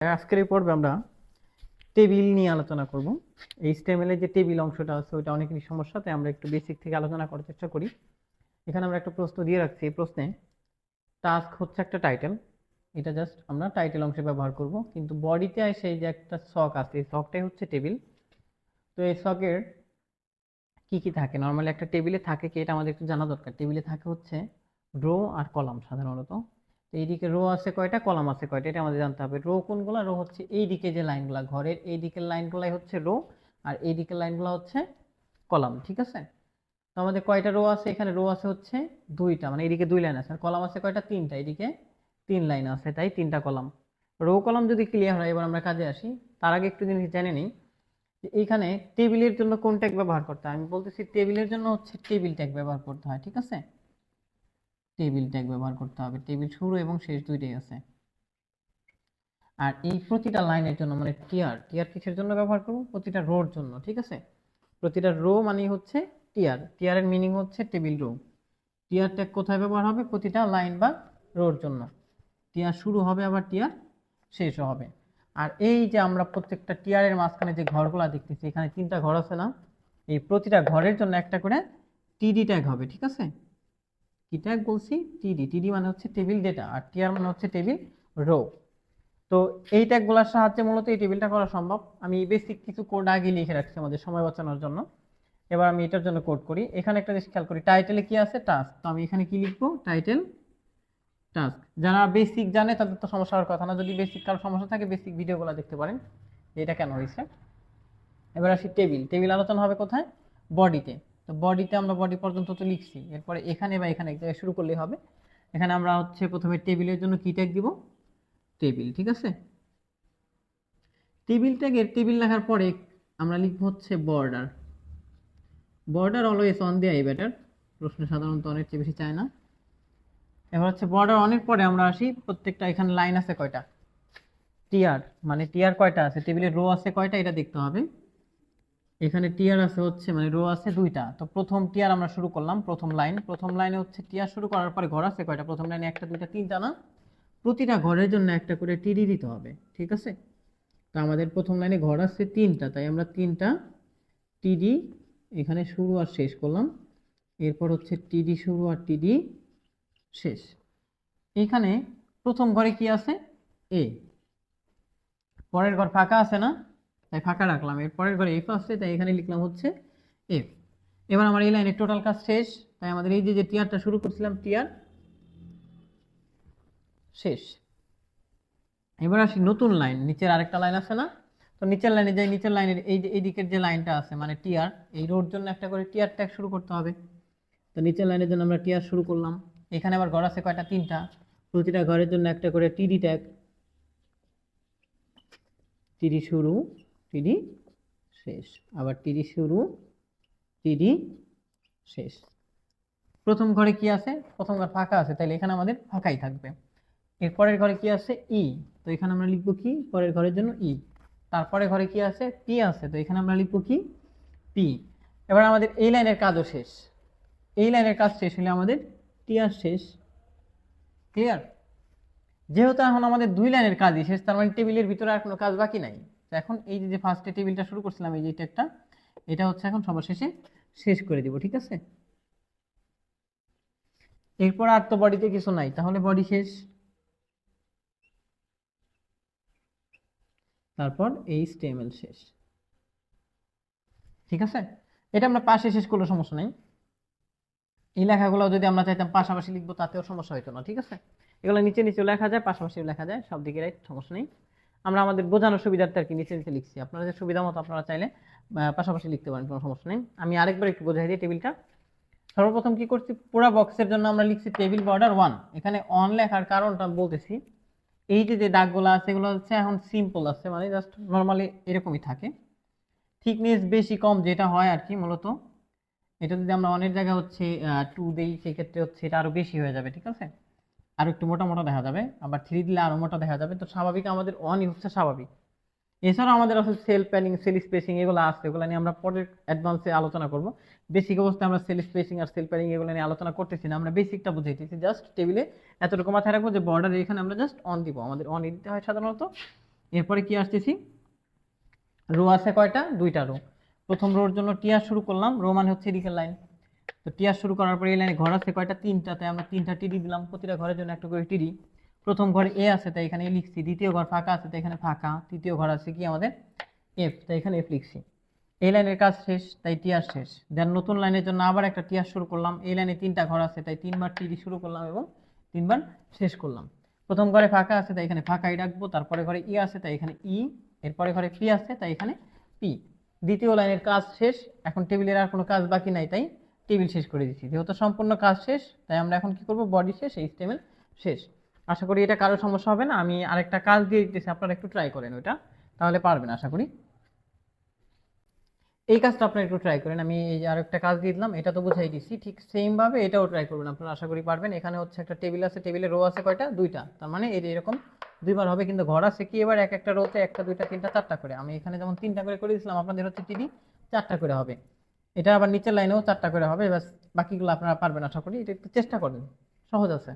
আজকের এই পর্বে আমরা টেবিল নিয়ে আলোচনা করব। এই স্টেমেলের যে টেবিল অংশটা আছে, ওইটা অনেকেরই সমস্যা তাই আমরা একটু বেসিক থেকে আলোচনা করার চেষ্টা করি। এখানে আমরা একটা প্রশ্ন দিয়ে রাখছি। এই প্রশ্নে টাস্ক হচ্ছে একটা টাইটেল এটা জাস্ট আমরা টাইটেল অংশে ব্যবহার করব। কিন্তু বডিতে এসে যে একটা শক আছে, এই শকটাই হচ্ছে টেবিল তো এই শকের কি কি থাকে? নর্মালি একটা টেবিলে থাকে কি? এটা আমাদের একটু জানা দরকার। টেবিলে থাকে হচ্ছে রো আর কলাম সাধারণত। তো এইদিকে রো আছে কয়টা? কলাম আছে কয়টা? এটা আমাদের জানতে হবে। রো কোনগুলো? রো হচ্ছে এই দিকে যে লাইনগুলা ঘরের এই দিকের লাইনগুলাই হচ্ছে রো আর এই দিকের লাইনগুলো হচ্ছে কলাম ঠিক আছে? তো আমাদের কয়টা রো আছে? এখানে রো আছে হচ্ছে দুইটা মানে এইদিকে দুই লাইন আছে। আর কলাম আছে কয়টা? তিনটা। এইদিকে তিন লাইন আছে, তাই তিনটা কলাম রো কলাম যদি ক্লিয়ার হয়, এবার আমরা কাজে আসি। তার আগে একটু জিনিস জেনে নিই, যে এইখানে টেবিলের জন্য কোন ট্যাগ ব্যবহার করতে হয়? আমি বলতেছি টেবিলের জন্য হচ্ছে টেবিল ট্যাগ ব্যবহার করতে হয়, ঠিক আছে? টেবিল ট্যাগ ব্যবহার করতে হবে। টেবিল শুরু এবং শেষ দুইটাই আছে। আর এই প্রতিটা লাইনের জন্য মানে টিয়ার টিয়ার কিসের জন্য ব্যবহার করব? প্রতিটা রোর জন্য, ঠিক আছে? প্রতিটা রো মানে হচ্ছে টিয়ার টিয়ারের মিনিং হচ্ছে টেবিল রো টিয়ার ট্যাগ কোথায় ব্যবহার হবে? প্রতিটা লাইন বা রোর জন্য। টিয়ার শুরু হবে, আবার টিয়ার শেষও হবে। আর এই যে আমরা প্রত্যেকটা টিয়ারের মাঝখানে যে ঘরগুলো দেখতেছি, এখানে তিনটা ঘর আছে না? এই প্রতিটা ঘরের জন্য একটা করে টিডি ট্যাগ হবে, ঠিক আছে? কি ট্যাগ বলছি টিডি টিডি মানে হচ্ছে টেবিল ডেটা আর টিআর মানে হচ্ছে টেবিল রো তো এই ট্যাগগুলোর সাহায্যে মূলত এই টেবিলটা করা সম্ভব। আমি বেসিক কিছু কোড আগে লিখে রাখছি আমাদের সময় বাঁচানোর জন্য। এবার আমি এটার জন্য কোড করি। এখানে একটা জিনিস খেয়াল করি টাইটেলে কি আছে? টাস্ক তো আমি এখানে কি লিখব? টাইটেল টাস্ক যারা বেসিক জানে তাদের তো সমস্যা হওয়ার কথা না। যদি বেসিক কারও সমস্যা থাকে বেসিক ভিডিওগুলো দেখতে পারেন। এটা কেন হয়েছে? এবার আসি টেবিল টেবিল আলোচনা হবে কোথায়? বডিতে তো বডিতে আমরা বডি পর্যন্ত তো লিখছি। এরপরে এখানে বা এখানে এক জায়গায় শুরু করলেই হবে। এখানে আমরা হচ্ছে প্রথমে টেবিলের জন্য কি ট্যাগ দিব? টেবিল ঠিক আছে? টেবিল ট্যাগের টেবিল লেখার পরে আমরা লিখব হচ্ছে বর্ডার বর্ডার অলওয়েজ অন দেয়াই বেটার প্রশ্ন সাধারণত অনেক চেয়ে বেশি চায় না। এবার হচ্ছে বর্ডার অনেক পরে আমরা আসি, প্রত্যেকটা এখানে লাইন আছে কয়টা? টিয়ার মানে টিয়ার কয়টা আছে? টেবিলের রো আছে কয়টা? এটা দেখতে হবে। এখানে টিয়ার আছে হচ্ছে মানে রো আছে দুইটা। তো প্রথম টিয়ার আমরা শুরু করলাম, প্রথম লাইন প্রথম লাইনে হচ্ছে টিয়ার শুরু করার পরে ঘর আছে কয়টা? প্রথম লাইনে একটা, দুইটা, তিনটা না? প্রতিটা ঘরের জন্য একটা করে টিডি দিতে হবে, ঠিক আছে? তো আমাদের প্রথম লাইনে ঘর আছে তিনটা, তাই আমরা তিনটা টিডি এখানে শুরু আর শেষ করলাম। এরপর হচ্ছে টিডি শুরু আর টিডি শেষ। এখানে প্রথম ঘরে কি আছে? এ পরের ঘর ফাঁকা আছে না? তাই ফাঁকা রাখলাম। এর পরের ঘরে এফ আসছে তাই এখানে লিখলাম হচ্ছে এফ এবার আমার এই লাইনের টোটাল কাজ শেষ। তাই আমাদের এই যে যে টিয়ারটা শুরু করছিলাম টিয়ার শেষ। এবার আসি নতুন লাইন। নিচের আরেকটা লাইন আছে না? তো নিচের লাইনে যাই, নিচের লাইনের এই যে, এই দিকের যে লাইনটা আছে মানে টিয়ার এই রোড জন্য একটা করে টিয়ার ট্যাগ শুরু করতে হবে। তো নিচের লাইনের জন্য আমরা টিয়ার শুরু করলাম। এখানে আবার ঘর আছে কয়টা? তিনটা। প্রতিটা ঘরের জন্য একটা করে টিডি ট্যাগ টিডি শুরু টিডি শেষ। আবার টিডি শুরু টিডি শেষ। প্রথম ঘরে কি আছে? প্রথম ঘর ফাঁকা আছে তাহলে এখানে আমাদের ফাঁকাই থাকবে। এর পরের ঘরে কি আছে? ই। তো এখানে আমরা লিখব কি? পরের ঘরের জন্য ই। তারপরে ঘরে কি আছে? পি আছে। তো এখানে আমরা লিখব কি? পি এবার আমাদের এই লাইনের কাজও শেষ। এই লাইনের কাজ শেষ হলে আমাদের টি আর শেষ। ক্লিয়ার? যেহেতু এখন আমাদের দুই লাইনের কাজই শেষ, তার মানে টেবিলের ভিতরে আর কোনো কাজ বাকি নাই। তো এখন এই যে ফার্স্টে টেবিলটা শুরু করছিলাম, এই যে এটা একটা, এটা হচ্ছে এখন সবার শেষে শেষ করে দিব, ঠিক আছে? এরপর আর তো বডিতে কিছু নাই, তাহলে বডি শেষ। তারপর এই স্টেমেল শেষ। ঠিক আছে? এটা আমরা পাশে শেষ করলে সমস্যা নেই। এই লেখাগুলো যদি আমরা চাইতাম পাশাপাশি লিখব, তাতেও সমস্যা হতো না, ঠিক আছে? এগুলো নিচে নিচেও লেখা যায়, পাশাপাশিও লেখা যায়, সব দিকে সমস্যা নেই। আমরা আমাদের বোঝানোর সুবিধার্থে আর কি নিচে নিচে লিখছি। আপনাদের সুবিধা মতো আপনারা চাইলে পাশাপাশি লিখতে পারেন, কোনো সমস্যা নেই। আমি আরেকবার একটু বোঝাই দিই টেবিলটা। সর্বপ্রথম কি করছি? পুরো বক্সের জন্য আমরা লিখছি টেবিল বর্ডার ওয়ান। এখানে অন লেখার কারণটা বলতেছি, এই যে যে দাগগুলো আছে, এগুলো হচ্ছে এখন সিম্পল আছে মানে জাস্ট নর্মালি এরকমই থাকে। থিকনেস বেশি কম যেটা হয় আর কি মূলত, এটা যদি আমরা অনেক জায়গায় হচ্ছে টু দেই সেক্ষেত্রে হচ্ছে এটা আরও বেশি হয়ে যাবে, ঠিক আছে? আর একটু মোটা মোটা দেখা যাবে, আবার থ্রি দিলে আরও মোটা দেখা যাবে, তো স্বাভাবিক আমাদের অনই হচ্ছে স্বাভাবিক। এছাড়াও আমাদের আসলে সেল প্যানিং সেল স্পেসিং এগুলো আছে, এগুলো নিয়ে আমরা পরের অ্যাডভান্সে আলোচনা করব। বেসিক অবস্থায় আমরা সেল স্পেসিং আর সেল প্যানিং এগুলো নিয়ে আলোচনা করতেছি না, আমরা বেসিকটা বুঝাইতেছি। জাস্ট টেবিলে এতটুকু মাথায় রাখব যে বর্ডার এখানে আমরা জাস্ট অন দিব, আমাদের অন দিতে হয় সাধারণত। এরপরে কি আসতেছি? রো আছে কয়টা? দুইটা রো প্রথম রোর জন্য টিয়ার শুরু করলাম রো মানে হচ্ছে এদিকের লাইন তো টিয়ার শুরু করার পরে এই লাইনে ঘর আছে, কয়টা? তিনটাতে। আমরা তিনটা টিডি দিলাম, প্রতিটা ঘরের জন্য একটা করে টিডি। প্রথম ঘরে এ আছে, তাই এখানে এ লিখছি। দ্বিতীয় ঘর ফাঁকা আছে, তাই এখানে ফাঁকা। তৃতীয় ঘর আছে কি আমাদের? এফ, তাই এখানে এফ লিখছি। এই লাইনের কাজ শেষ, তাই টিয়ার শেষ। দেন নতুন লাইনের জন্য আবার একটা টিয়ার শুরু করলাম। এই লাইনে তিনটা ঘর আছে, তাই তিনবার টিডি শুরু করলাম এবং তিনবার শেষ করলাম। প্রথম ঘরে ফাঁকা আছে, তাই এখানে ফাঁকাই রাখব। তারপরে ঘরে ই আছে, তাই এখানে ই। এরপরে ঘরে পি আছে, তাই এখানে পি। দ্বিতীয় লাইনের কাজ শেষ, এখন টেবিলের আর কোনো কাজ বাকি নাই, তাই টেবিল শেষ করে দিচ্ছি যেহেতু সম্পূর্ণ কাজ শেষ, তাই আমরা এখন কি করব? বডি শেষ, এই স্টেমেল শেষ। আশা করি এটা কারও সমস্যা হবে না। আমি আরেকটা কাজ দিয়ে দিতেছি, আপনারা একটু ট্রাই করেন ওটা তাহলে পারবেন আশা করি। এই কাজটা আপনারা একটু ট্রাই করেন। আমি এই যে আরেকটা কাজ দিয়ে দিলাম, এটা তো বুঝাই দিচ্ছি ঠিক সেম ভাবে এটাও ট্রাই করবেন আপনারা, আশা করি পারবেন। এখানে হচ্ছে একটা টেবিল আছে টেবিলে রো আছে কয়টা? দুইটা। তার মানে এই এরকম দুইবার হবে, কিন্তু ঘর আছে কি এবার? এক একটা রোতে একটা, দুইটা, তিনটা, চারটা করে। আমি এখানে যেমন তিনটা করে করে দিয়েছিলাম, আপনাদের হচ্ছে টিডি চারটা করে হবে। এটা আবার নিচের লাইনেও চারটা করে হবে এবার বাকিগুলো আপনারা পারবেন, আশা করি। এটা একটু চেষ্টা করবেন সহজ আছে।